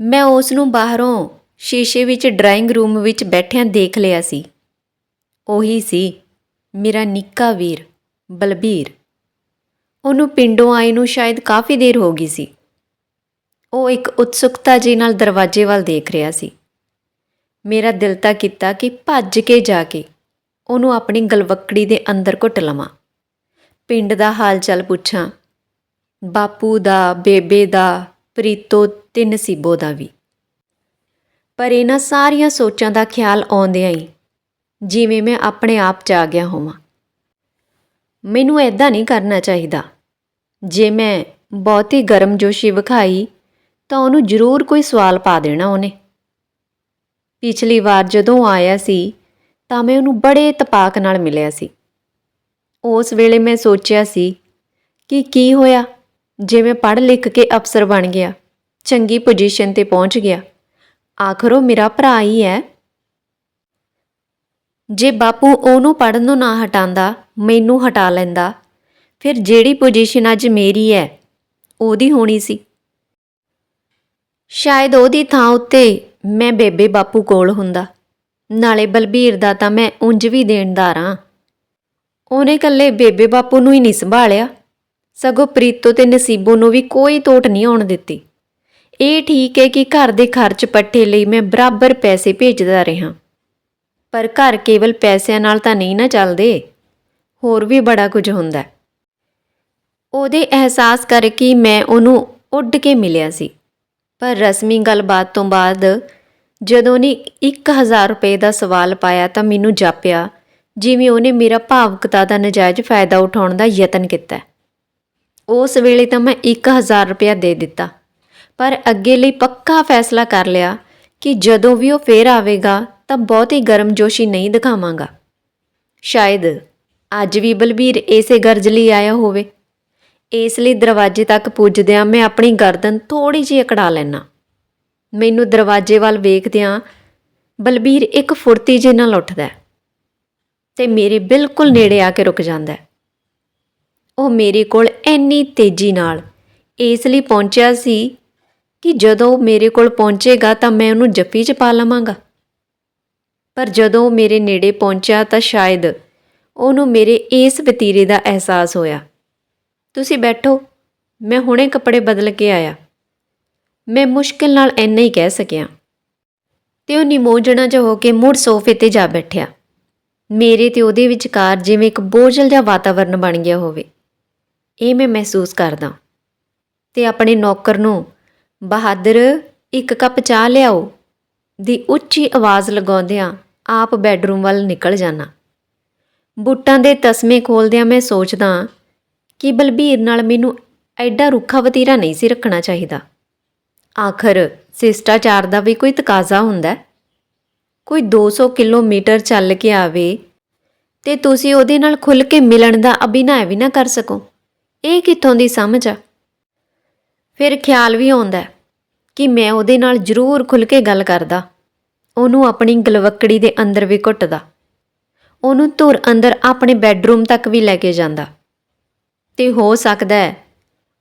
ਮੈਂ ਉਸ ਨੂੰ ਬਾਹਰੋਂ ਸ਼ੀਸ਼ੇ ਵਿੱਚ ਡਰਾਇੰਗ ਰੂਮ ਵਿੱਚ ਬੈਠਿਆਂ ਦੇਖ ਲਿਆ ਸੀ। ਉਹੀ ਸੀ ਮੇਰਾ ਨਿੱਕਾ ਵੀਰ, ਬਲਬੀਰ। ਉਹਨੂੰ ਪਿੰਡੋਂ ਆਏ ਨੂੰ ਸ਼ਾਇਦ ਕਾਫੀ ਦੇਰ ਹੋ ਗਈ ਸੀ। ਉਹ ਇੱਕ ਉਤਸੁਕਤਾ ਜੀ ਨਾਲ ਦਰਵਾਜ਼ੇ ਵੱਲ ਦੇਖ ਰਿਹਾ ਸੀ। ਮੇਰਾ ਦਿਲ ਤਾਂ ਕੀਤਾ ਕਿ ਭੱਜ ਕੇ ਜਾ ਕੇ ਉਹਨੂੰ ਆਪਣੀ ਗਲਵੱਕੜੀ ਦੇ ਅੰਦਰ ਘੁੱਟ ਲਵਾਂ। ਪਿੰਡ ਦਾ ਹਾਲ ਚਾਲ ਪੁੱਛਾਂ। ਬਾਪੂ ਦਾ, ਬੇਬੇ ਦਾ ਪ੍ਰੀਤੋ ਤੇ ਨਸੀਬੋ ਦਾ ਵੀ। ਪਰ ਇਹਨਾਂ ਸਾਰੀਆਂ ਸੋਚਾਂ ਦਾ ਖਿਆਲ ਆਉਂਦਿਆਂ ਹੀ ਜਿਵੇਂ ਮੈਂ ਆਪਣੇ ਆਪ 'ਚ ਆ ਗਿਆ ਹੋਵਾਂ। ਮੈਨੂੰ ਐਦਾਂ ਨਹੀਂ ਕਰਨਾ ਚਾਹੀਦਾ। ਜੇ ਮੈਂ ਬਹੁਤੀ ਗਰਮਜੋਸ਼ੀ ਵਿਖਾਈ ਤਾਂ ਉਹਨੂੰ ਜ਼ਰੂਰ ਕੋਈ ਸਵਾਲ ਪਾ ਦੇਣਾ ਉਹਨੇ। ਪਿਛਲੀ ਵਾਰ ਜਦੋਂ ਆਇਆ ਸੀ ਤਾਂ ਮੈਂ ਉਹਨੂੰ ਬੜੇ ਤਪਾਕ ਨਾਲ ਮਿਲਿਆ ਸੀ। ਉਸ ਵੇਲੇ ਮੈਂ ਸੋਚਿਆ ਸੀ ਕਿ ਕੀ ਹੋਇਆ? ਜੇ ਮੈਂ ਪੜ੍ਹ ਲਿਖ ਕੇ ਅਫਸਰ ਬਣ ਗਿਆ, ਚੰਗੀ ਪੋਜੀਸ਼ਨ ਤੇ ਪਹੁੰਚ ਗਿਆ। ਆਖਰ ਉਹ ਮੇਰਾ ਭਰਾ ਹੀ ਹੈ ਜੇ ਬਾਪੂ ਉਹਨੂੰ ਪੜ੍ਹਨੋਂ ਨਾ ਹਟਾਉਂਦਾ ਮੈਨੂੰ ਹਟਾ ਲੈਂਦਾ, ਫਿਰ ਜਿਹੜੀ ਪੋਜੀਸ਼ਨ ਅੱਜ ਮੇਰੀ ਹੈ ਉਹਦੀ ਹੋਣੀ ਸੀ। ਸ਼ਾਇਦ ਉਹਦੀ ਥਾਂ ਉੱਤੇ ਮੈਂ ਬੇਬੇ ਬਾਪੂ ਕੋਲ ਹੁੰਦਾ, ਨਾਲੇ ਬਲਬੀਰ ਦਾ ਤਾਂ ਮੈਂ ਉਂਝ ਵੀ ਦੇਣਦਾਰ ਹਾਂ ਉਹਨੇ ਕੱਲੇ ਬੇਬੇ ਬਾਪੂ ਨੂੰ ਹੀ ਨਹੀਂ ਸੰਭਾਲਿਆ। ਸਗੋਂ ਪ੍ਰੀਤੋ ਤੇ ਨਸੀਬੋ ਨੂੰ ਵੀ ਕੋਈ ਤੋਟ ਨਹੀਂ ਆਉਣ ਦਿੱਤੀ। ਇਹ ਠੀਕ ਹੈ ਕਿ ਘਰ ਦੇ ਖਰਚ ਪੱਠੇ ਲਈ ਮੈਂ ਬਰਾਬਰ ਪੈਸੇ ਭੇਜਦਾ ਰਿਹਾ। ਪਰ ਘਰ ਕੇਵਲ ਪੈਸਿਆਂ ਨਾਲ ਤਾਂ ਨਹੀਂ ਨਾ ਚੱਲਦੇ। ਹੋਰ ਵੀ ਬੜਾ ਕੁਝ ਹੁੰਦਾ ਉਹਦੇ ਅਹਿਸਾਸ ਕਰਕੇ ਮੈਂ ਉਹਨੂੰ ਉੱਡ ਕੇ ਮਿਲਿਆ ਸੀ। ਪਰ ਰਸਮੀ ਗੱਲਬਾਤ ਤੋਂ ਬਾਅਦ ਜਦੋਂ ਨੇ 1000 ਰੁਪਏ ਦਾ ਸਵਾਲ ਪਾਇਆ ਤਾਂ ਮੈਨੂੰ ਜਾਪਿਆ, ਜਿਵੇਂ ਉਹਨੇ ਮੇਰਾ ਭਾਵਕਤਾ ਦਾ ਨਜਾਇਜ਼ ਫਾਇਦਾ ਉਠਾਉਣ ਦਾ ਯਤਨ ਕੀਤਾ। ਉਸ ਵੇਲੇ ਤਾਂ ਮੈਂ 1000 ਰੁਪਇਆ ਦੇ ਦਿੱਤਾ। ਪਰ ਅੱਗੇ ਲਈ ਪੱਕਾ ਫੈਸਲਾ ਕਰ ਲਿਆ ਕਿ ਜਦੋਂ ਵੀ ਉਹ ਫੇਰ ਆਵੇਗਾ, ਤਾਂ ਬਹੁਤੀ ਗਰਮਜੋਸ਼ੀ ਨਹੀਂ ਦਿਖਾਵਾਂਗਾ। ਸ਼ਾਇਦ ਅੱਜ ਵੀ ਬਲਬੀਰ ਇਸੇ ਗਰਜ ਲਈ ਆਇਆ ਹੋਵੇ। ਇਸ ਲਈ ਦਰਵਾਜ਼ੇ ਤੱਕ ਪੁੱਜਦਿਆਂ ਮੈਂ ਆਪਣੀ ਗਰਦਨ ਥੋੜੀ ਜਿਹੀ ਅਕੜਾ ਲੈਣਾ ਮੈਨੂੰ ਦਰਵਾਜ਼ੇ ਵੱਲ ਵੇਖਦਿਆਂ ਬਲਬੀਰ ਇੱਕ ਫੁਰਤੀ ਜਿਹੇ ਨਾਲ ਉੱਠਦਾ ਹੈ ਤੇ ਮੇਰੇ ਬਿਲਕੁਲ ਨੇੜੇ ਆ ਕੇ ਰੁਕ ਜਾਂਦਾ ਉਹ ਮੇਰੇ ਕੋਲ ਇੰਨੀ ਤੇਜ਼ੀ ਨਾਲ। ਇਸ ਲਈ ਪਹੁੰਚਿਆ ਸੀ ਕਿ ਜਦੋਂ ਮੇਰੇ ਕੋਲ ਪਹੁੰਚੇਗਾ ਤਾਂ ਮੈਂ ਉਹਨੂੰ ਜੱਫੀ 'ਚ ਪਾ ਲਵਾਂਗਾ। ਪਰ ਜਦੋਂ ਮੇਰੇ ਨੇੜੇ ਪਹੁੰਚਿਆ ਤਾਂ ਸ਼ਾਇਦ ਉਹਨੂੰ ਮੇਰੇ ਇਸ ਵਤੀਰੇ ਦਾ ਅਹਿਸਾਸ ਹੋਇਆ। ਤੁਸੀਂ ਬੈਠੋ, ਮੈਂ ਹੁਣੇ ਕੱਪੜੇ ਬਦਲ ਕੇ ਆਇਆ। ਮੈਂ ਮੁਸ਼ਕਿਲ ਨਾਲ ਇੰਨਾ ਹੀ ਕਹਿ ਸਕਿਆ। ਤੇ ਉਹ ਨਿਮੋਜਣਾ ਜਿਹਾ ਹੋ ਕੇ ਮੁੜ ਸੋਫੇ ਤੇ ਜਾ ਬੈਠਿਆ। ਮੇਰੇ ਤੇ ਉਹਦੇ ਵਿਚਕਾਰ ਜਿਵੇਂ ਇੱਕ ਬੋਝਲ ਜਿਹਾ ਵਾਤਾਵਰਨ ਬਣ ਗਿਆ ਹੋਵੇ। ਇਹ ਮੈਂ ਮਹਿਸੂਸ ਕਰਦਾ ਤੇ ਆਪਣੇ ਨੌਕਰ ਨੂੰ, ਬਹਾਦਰ, ਇੱਕ ਕੱਪ ਚਾਹ ਲਿਆਓ। ਦੀ ਉੱਚੀ ਆਵਾਜ਼ ਲਗਾਉਂਦਿਆਂ ਆਪ ਬੈੱਡਰੂਮ ਵੱਲ ਨਿਕਲ ਜਾਣਾ ਬੂਟਾਂ ਦੇ ਤਸਮੇ ਖੋਲਦਿਆਂ ਮੈਂ ਸੋਚਦਾ ਕਿ ਬਲਬੀਰ ਨਾਲ ਮੈਨੂੰ ਐਡਾ ਰੁੱਖਾ ਵਤੀਰਾ ਨਹੀਂ ਸੀ ਰੱਖਣਾ ਚਾਹੀਦਾ। ਆਖਰ ਸਿਸਟਾਚਾਰ ਦਾ ਵੀ ਕੋਈ ਤਕਾਜ਼ਾ ਹੁੰਦਾ ਹੈ। ਕੋਈ 200 ਕਿਲੋਮੀਟਰ ਚੱਲ ਕੇ ਆਵੇ ਤੇ ਤੁਸੀਂ ਉਹਦੇ ਨਾਲ ਖੁੱਲ ਕੇ ਮਿਲਣ ਦਾ ਅਭਿਨੈ ਵੀ ਨਾ ਕਰ ਸਕੋ। ਇਹ ਕਿੱਥੋਂ ਦੀ ਸਮਝ ਆ? ਫਿਰ ਖਿਆਲ ਵੀ ਆਉਂਦਾ ਕਿ ਮੈਂ ਉਹਦੇ ਨਾਲ ਜ਼ਰੂਰ ਖੁੱਲ ਕੇ ਗੱਲ ਕਰਦਾ। ਉਹਨੂੰ ਆਪਣੀ ਗਲਵੱਕੜੀ ਦੇ ਅੰਦਰ ਵੀ ਘੁੱਟਦਾ। ਉਹਨੂੰ ਧੁਰ ਅੰਦਰ ਆਪਣੇ ਬੈੱਡਰੂਮ ਤੱਕ ਵੀ ਲੈ ਕੇ ਜਾਂਦਾ। ਤੇ ਹੋ ਸਕਦਾ ਹੈ